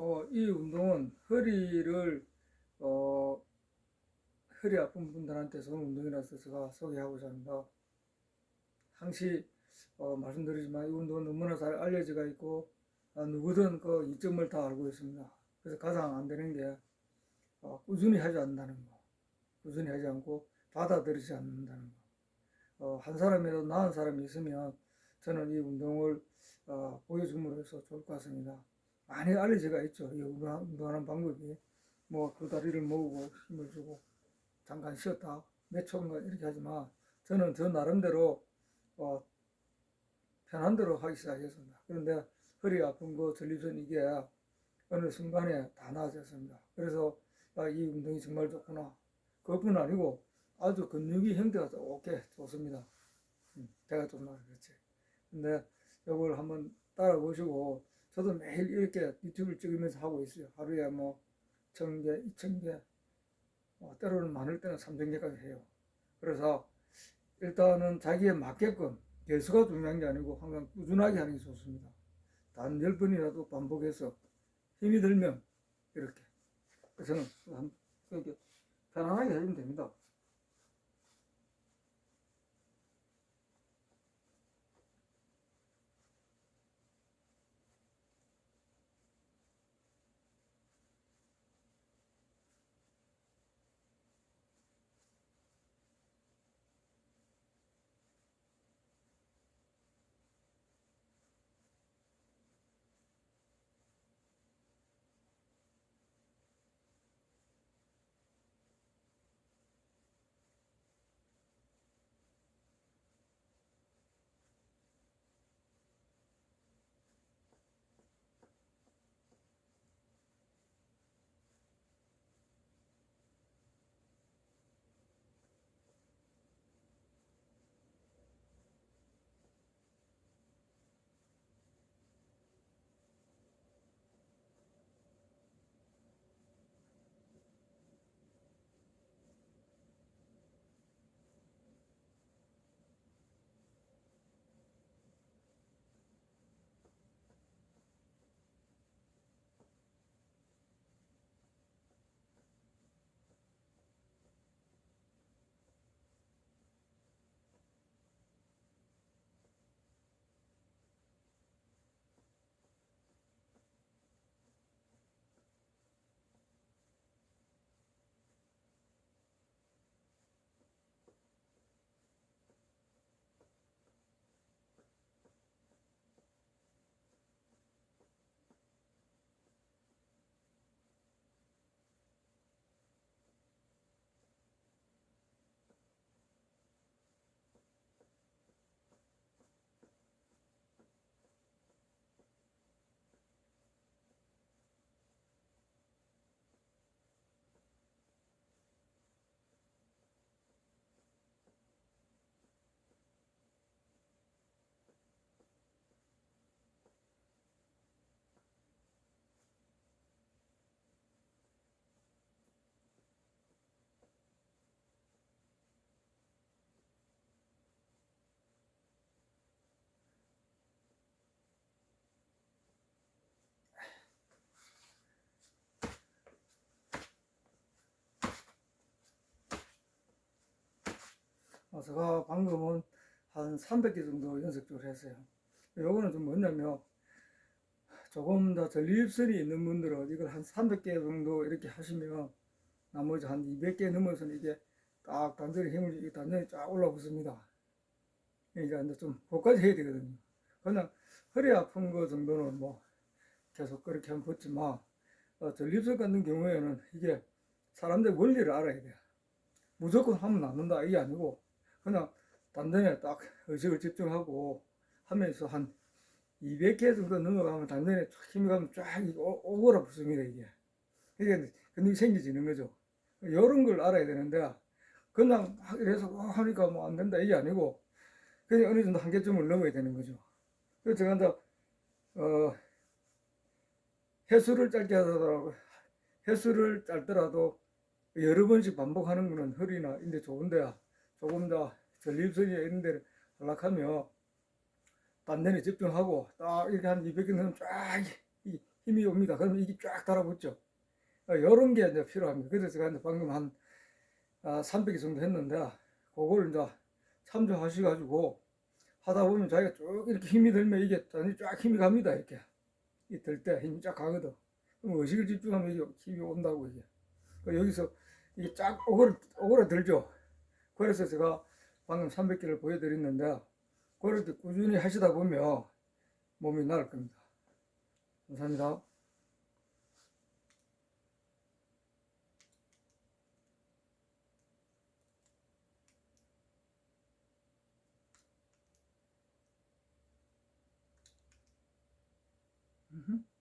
어, 이 운동은 허리를 어, 허리 아픈 분들한테 좋은 운동이라서 소개하고자 합니다. 항시 어, 말씀드리지만 이 운동은 너무나 잘 알려져 있고 아, 누구든 그 이점을 다 알고 있습니다. 그래서 가장 안 되는 게 어, 꾸준히 하지 않는다는 거, 꾸준히 하지 않고 받아들이지 않는다는 거. 어, 한 사람이라도 나은 사람이 있으면 저는 이 운동을 어, 보여줌으로써 좋을 것 같습니다. 많이 알려져가 있죠. 운동하는 방법이 뭐 두 다리를 모으고 힘을 주고 잠깐 쉬었다 몇 초인가 이렇게 하지만 저는 저 나름대로 어, 편한 대로 하기 시작했습니다. 그런데 허리 아픈 거 전립선 이게 어느 순간에 다 나아졌습니다. 그래서 아, 이 운동이 정말 좋구나. 그것뿐 아니고 아주 근육이 형태가 좋게 좋습니다. 음, 배가 좀 나서 그렇지. 근데 이걸 한번 따라 보시고 저도 매일 이렇게 유튜브를 찍으면서 하고 있어요. 하루에 뭐천 개, 이천 개, 뭐 때로는 많을 때는 삼천 개까지 해요. 그래서 일단은 자기에 맞게끔 개수가 중요한 게 아니고 항상 꾸준하게 하는 게 좋습니다. 단열 번이라도 반복해서 힘이 들면 이렇게 저는 한- 이렇게 편안하게 하시면 됩니다. 제가 방금은 한 300개 정도 연습을 했어요. 요거는 좀 뭐냐면 조금 더 전립선이 있는 분들은 이걸 한 300개 정도 이렇게 하시면 나머지 한 200개 넘어서는 이게 딱 단전에 힘을 이게 단전이 쫙 올라붙습니다. 이제 이제 좀 그까지 해야 되거든요. 그냥 허리 아픈 거 정도는 뭐 계속 그렇게 하면 붙지만 어, 전립선 같은 경우에는 이게 사람들 원리를 알아야 돼요. 무조건 하면 낫는다 이게 아니고 그냥 단전에 딱 의식을 집중하고 하면서 한 200개 정도 넘어가면 단전에 쫙 힘이 가면 쫙 이거 오- 오거라 붙습니다 이게. 이게 근육이 생기지는 거죠. 이런 걸 알아야 되는데 그냥 하- 이래서 와 하니까 뭐 안 된다 이게 아니고 그냥 어느 정도 한계점을 넘어야 되는 거죠. 그래서 제가 이제 어 횟수를 짧게 하더라도 횟수를 짧더라도 여러 번씩 반복하는 거는 허리나 인데 좋은데 조금 더 전립선이 이런 데를 연락하면 단전에 집중하고 딱 이렇게 한 200개 넣으면 쫙 이- 힘이 옵니다. 그러면 이게 쫙 달아붙죠. 어, 이런 게 이제 필요합니다. 그래서 제가 이제 방금 한 아, 300개 정도 했는데 그걸 이제 참조하셔가지고 하다 보면 자기가 쭉 이렇게 힘이 들면 이게 쫙 힘이 갑니다. 이렇게 들때 힘이 쫙 가거든. 그럼 의식을 집중하면 이게 힘이 온다고 이게. 그 여기서 이게 쫙 오그라, 오그라들죠. 그래서 제가 방금 300개를 보여드렸는데 그럴 때 꾸준히 하시다 보면 몸이 나을 겁니다. 감사합니다. 음흠.